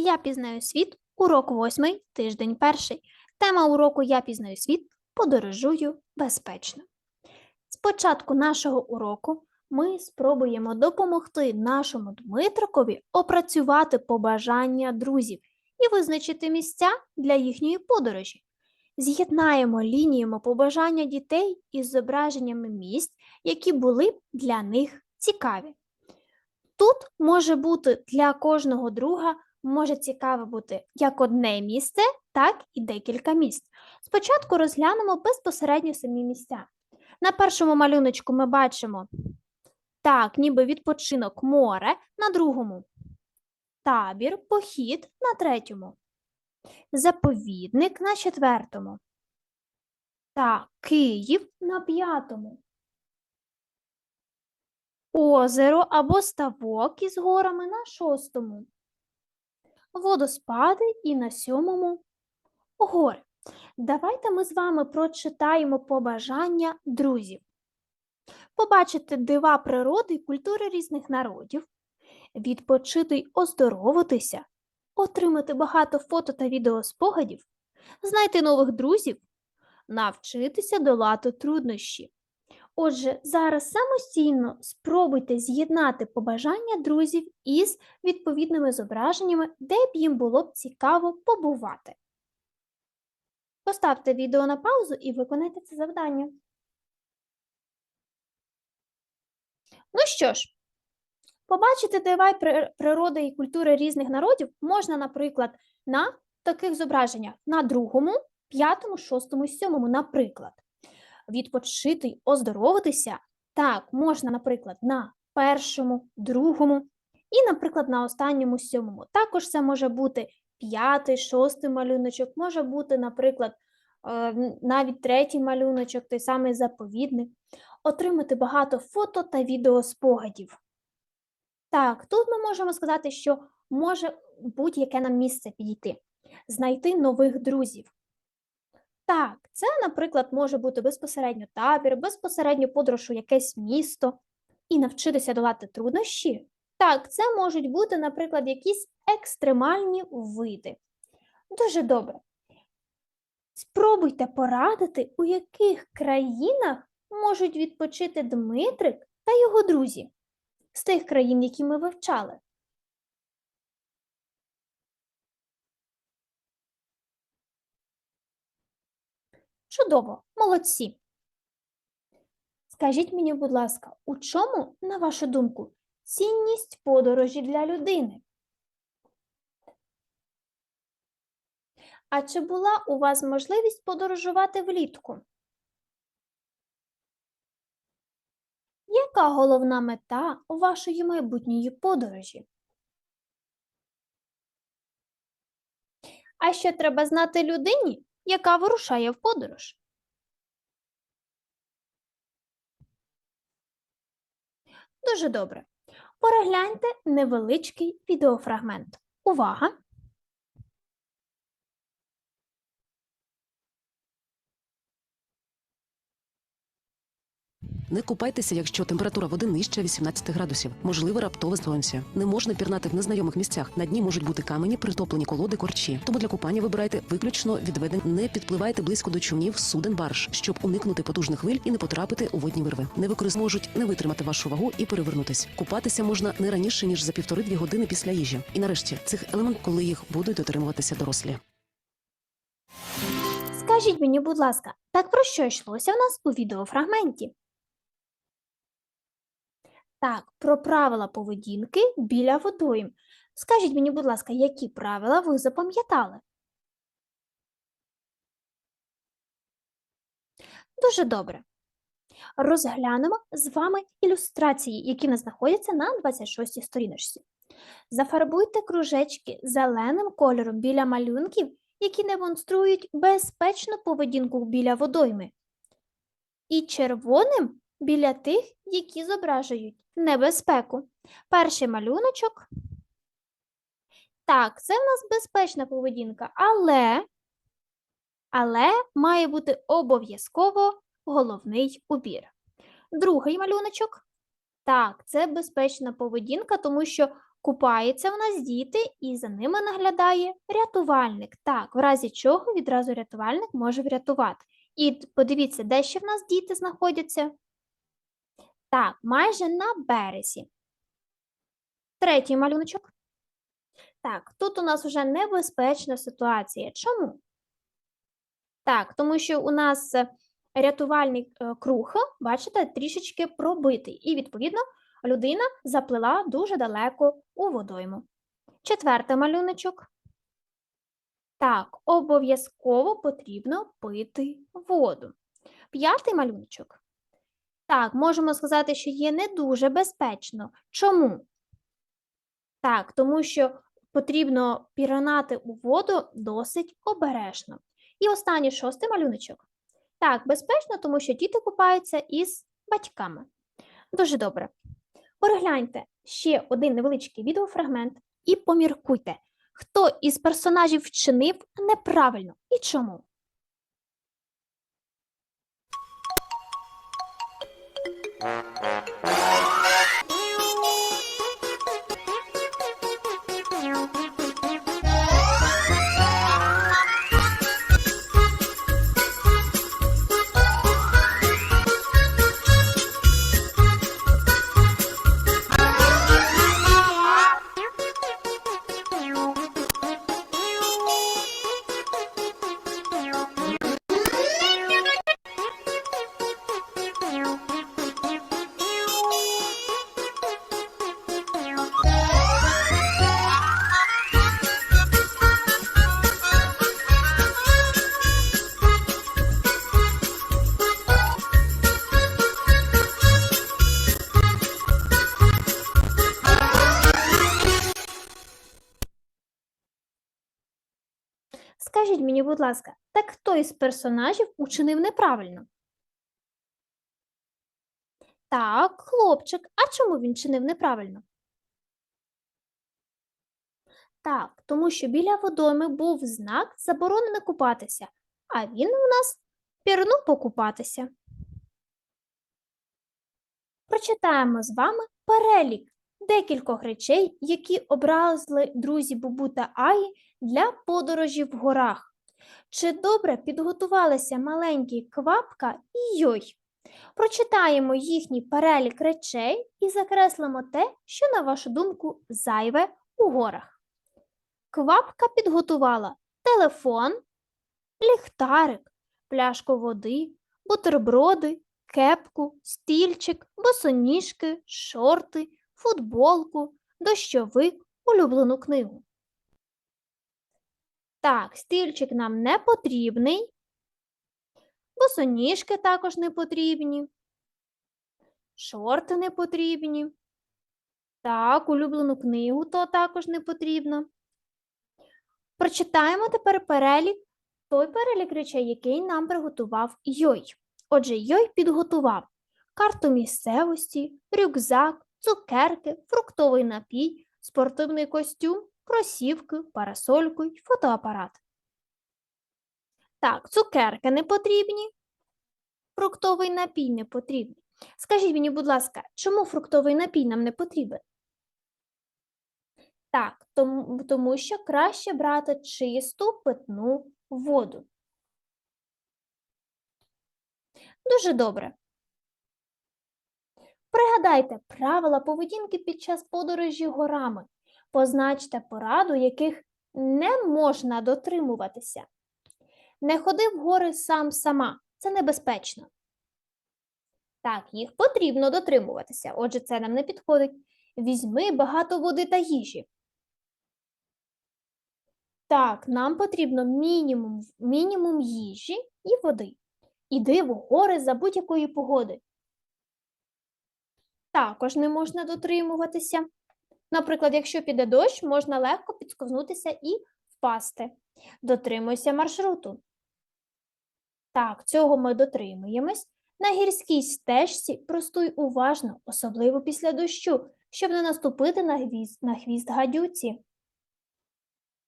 Я пізнаю світ, урок восьмий, тиждень перший. Тема уроку Я пізнаю світ, подорожую безпечно. Спочатку нашого уроку ми спробуємо допомогти нашому Дмитрикові опрацювати побажання друзів і визначити місця для їхньої подорожі. З'єднаємо лініями побажання дітей із зображеннями місць, які були для них цікаві. Тут може бути для кожного друга може цікаве бути як одне місце, так і декілька місць. Спочатку розглянемо безпосередньо самі місця. На першому малюночку ми бачимо так, ніби відпочинок море, на другому табір, похід на третьому, заповідник на четвертому. Та Київ на п'ятому. Озеро або ставок із горами на шостому. Водоспади і на сьомому гори. Давайте ми з вами прочитаємо побажання друзів. Побачити дива природи і культури різних народів, відпочити й оздоровитися, отримати багато фото та відеоспогадів, знайти нових друзів, навчитися долати труднощі. Отже, зараз самостійно спробуйте з'єднати побажання друзів із відповідними зображеннями, де б їм було б цікаво побувати. Поставте відео на паузу і виконайте це завдання. Ну що ж, побачити дива й при- природи і культури різних народів можна, наприклад, на таких зображеннях на другому, п'ятому, шостому, і сьомому, наприклад. Відпочити й оздоровитися так можна, наприклад, на першому, другому і, наприклад, на останньому сьомому. Також це може бути п'ятий, шостий малюночок, може бути, наприклад, е, навіть третій малюночок, той самий заповідник. Отримати багато фото та відеоспогадів. Так, тут ми можемо сказати, що може будь-яке нам місце підійти, знайти нових друзів. Так, це, наприклад, може бути безпосередньо табір, безпосередньо подорож у якесь місто і навчитися долати труднощі. Так, це можуть бути, наприклад, якісь екстремальні види. Дуже добре. Спробуйте порадити, у яких країнах можуть відпочити Дмитрик та його друзі з тих країн, які ми вивчали. Чудово, молодці. Скажіть мені, будь ласка, у чому, на вашу думку, цінність подорожі для людини? А чи була у вас можливість подорожувати влітку? Яка головна мета вашої майбутньої подорожі? А що треба знати людині, яка вирушає в подорож? Дуже добре. Перегляньте невеличкий відеофрагмент. Увага! Не купайтеся, якщо температура води нижче 18 градусів. Можливе раптове сонце. Не можна пірнати в незнайомих місцях. На дні можуть бути камені, притоплені колоди, корчі. Тому для купання вибирайте виключно відведень. Не підпливайте близько до човнів, суден, барж, щоб уникнути потужних хвиль і не потрапити у водні вирви. Не використ можуть не витримати вашу вагу і перевернутись. Купатися можна не раніше ніж за півтори-дві години після їжі. І нарешті цих елемент, коли їх будуть дотримуватися дорослі. Скажіть мені, будь ласка, так про що йшлося в нас у відеофрагменті? Так, про правила поведінки біля водойм. Скажіть мені, будь ласка, які правила ви запам'ятали? Дуже добре. Розглянемо з вами ілюстрації, які в нас знаходяться на 26 сторіночці. Зафарбуйте кружечки зеленим кольором біля малюнків, які демонструють безпечну поведінку біля водойми, і червоним біля тих, які зображують небезпеку. Перший малюночок. Так, це в нас безпечна поведінка, але, але має бути обов'язково головний убір. Другий малюночок. Так, це безпечна поведінка, тому що Купаються в нас діти, і за ними наглядає рятувальник. Так, в разі чого відразу рятувальник може врятувати. І подивіться, де ще в нас діти знаходяться? Так, майже на березі. Третій малюночок. Так, тут у нас вже небезпечна ситуація. Чому? Так, тому що у нас е, рятувальний е, круг, бачите, трішечки пробитий. І, відповідно, людина заплила дуже далеко у водойму. Четвертий малюночок. Так, обов'язково потрібно пити воду. П'ятий малюночок. Так, можемо сказати, що є не дуже безпечно. Чому? Так, тому що потрібно пірнати у воду досить обережно. І останній шостий малюночок. Так, безпечно, тому що діти купаються із батьками. Дуже добре. Перегляньте ще один невеличкий відеофрагмент і поміркуйте, хто із персонажів вчинив неправильно і чому. Thank you. Будь ласка, так хто із персонажів учинив неправильно? Так, хлопчик. А чому він чинив неправильно? Так, тому що біля водойми був знак заборонено купатися, а він у нас пірнув покупатися. Прочитаємо з вами перелік декількох речей, які образили друзі Бубу та Аї для подорожі в горах. Чи добре підготувалися маленькі квапка і йой? Прочитаємо їхній перелік речей і закреслимо те, що, на вашу думку, зайве у горах. Квапка підготувала телефон, ліхтарик, пляшку води, бутерброди, кепку, стільчик, босоніжки, шорти, футболку, дощовик, улюблену книгу. Так, стільчик нам не потрібний. Босоніжки також не потрібні. Шорти не потрібні. Так, улюблену книгу то також не потрібно. Прочитаємо тепер перелік, той перелік речей, який нам приготував Йой. Отже, Йой підготував карту місцевості, рюкзак, цукерки, фруктовий напій, спортивний костюм, кросівки, парасольку й фотоапарат. Так, цукерки не потрібні, фруктовий напій не потрібний. Скажіть мені, будь ласка, чому фруктовий напій нам не потрібен? Так, тому, тому що краще брати чисту питну воду. Дуже добре. Пригадайте правила поведінки під час подорожі горами. Позначте пораду, яких не можна дотримуватися. Не ходи в гори сам сама. Це небезпечно. Так, їх потрібно дотримуватися. Отже, це нам не підходить. Візьми багато води та їжі. Так, нам потрібно мінімум, мінімум їжі і води. Іди в гори за будь-якої погоди. Також не можна дотримуватися. Наприклад, якщо піде дощ, можна легко підсковзнутися і впасти. Дотримуйся маршруту. Так, цього ми дотримуємось. На гірській стежці простуй уважно, особливо після дощу, щоб не наступити на хвіст, на хвіст гадюці.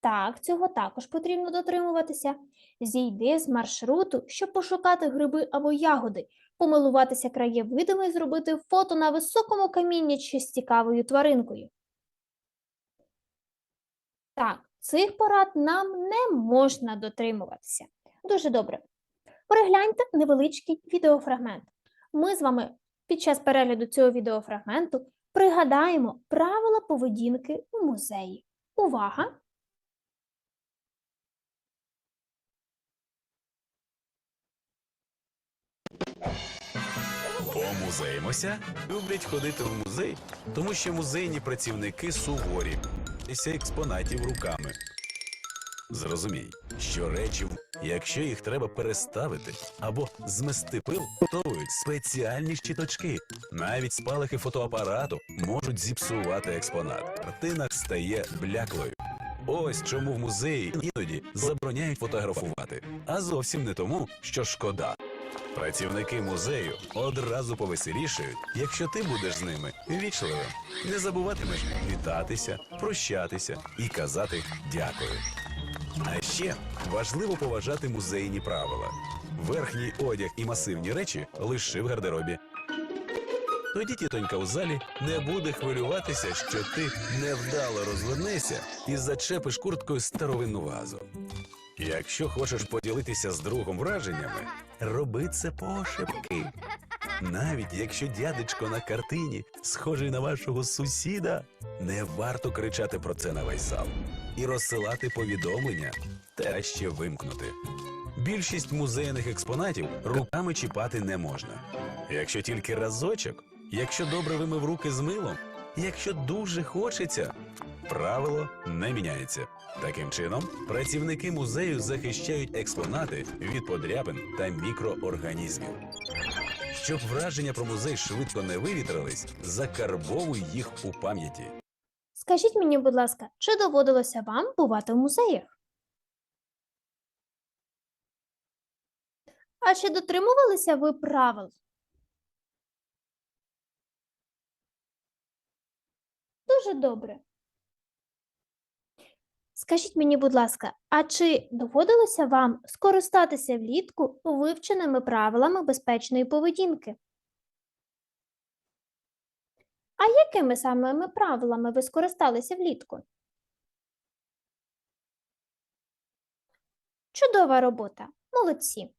Так, цього також потрібно дотримуватися. Зійди з маршруту, щоб пошукати гриби або ягоди, помилуватися краєвидами і зробити фото на високому камінні чи з цікавою тваринкою. Так, цих порад нам не можна дотримуватися. Дуже добре. Перегляньте невеличкий відеофрагмент. Ми з вами під час перегляду цього відеофрагменту пригадаємо правила поведінки у музеї. Увага! Помузеїмося люблять ходити в музей, тому що музейні працівники суворі, ся експонатів руками. Зрозумій, що речі, якщо їх треба переставити або змести пил, готують спеціальні щиточки. Навіть спалахи фотоапарату можуть зіпсувати експонат. Картина стає бляклою. Ось чому в музеї іноді забороняють фотографувати, а зовсім не тому, що шкода. Працівники музею одразу повеселішають, якщо ти будеш з ними вічливим. Не забуватимеш вітатися, прощатися і казати дякую. А ще важливо поважати музейні правила. Верхній одяг і масивні речі лиши в гардеробі. Тоді тітонька у залі не буде хвилюватися, що ти невдало розвернешся і зачепиш курткою старовинну вазу. Якщо хочеш поділитися з другом враженнями, роби це пошепки. Навіть якщо дядечко на картині схожий на вашого сусіда, не варто кричати про це на весь зал і розсилати повідомлення та ще вимкнути. Більшість музейних експонатів руками чіпати не можна. Якщо тільки разочок, якщо добре вимив руки з милом, якщо дуже хочеться, правило не міняється. Таким чином, працівники музею захищають експонати від подряпин та мікроорганізмів. Щоб враження про музей швидко не вивітрились, закарбовуй їх у пам'яті. Скажіть мені, будь ласка, чи доводилося вам бувати в музеях? А чи дотримувалися ви правил? Дуже добре. Скажіть мені, будь ласка, а чи доводилося вам скористатися влітку вивченими правилами безпечної поведінки? А якими самими правилами ви скористалися влітку? Чудова робота. Молодці.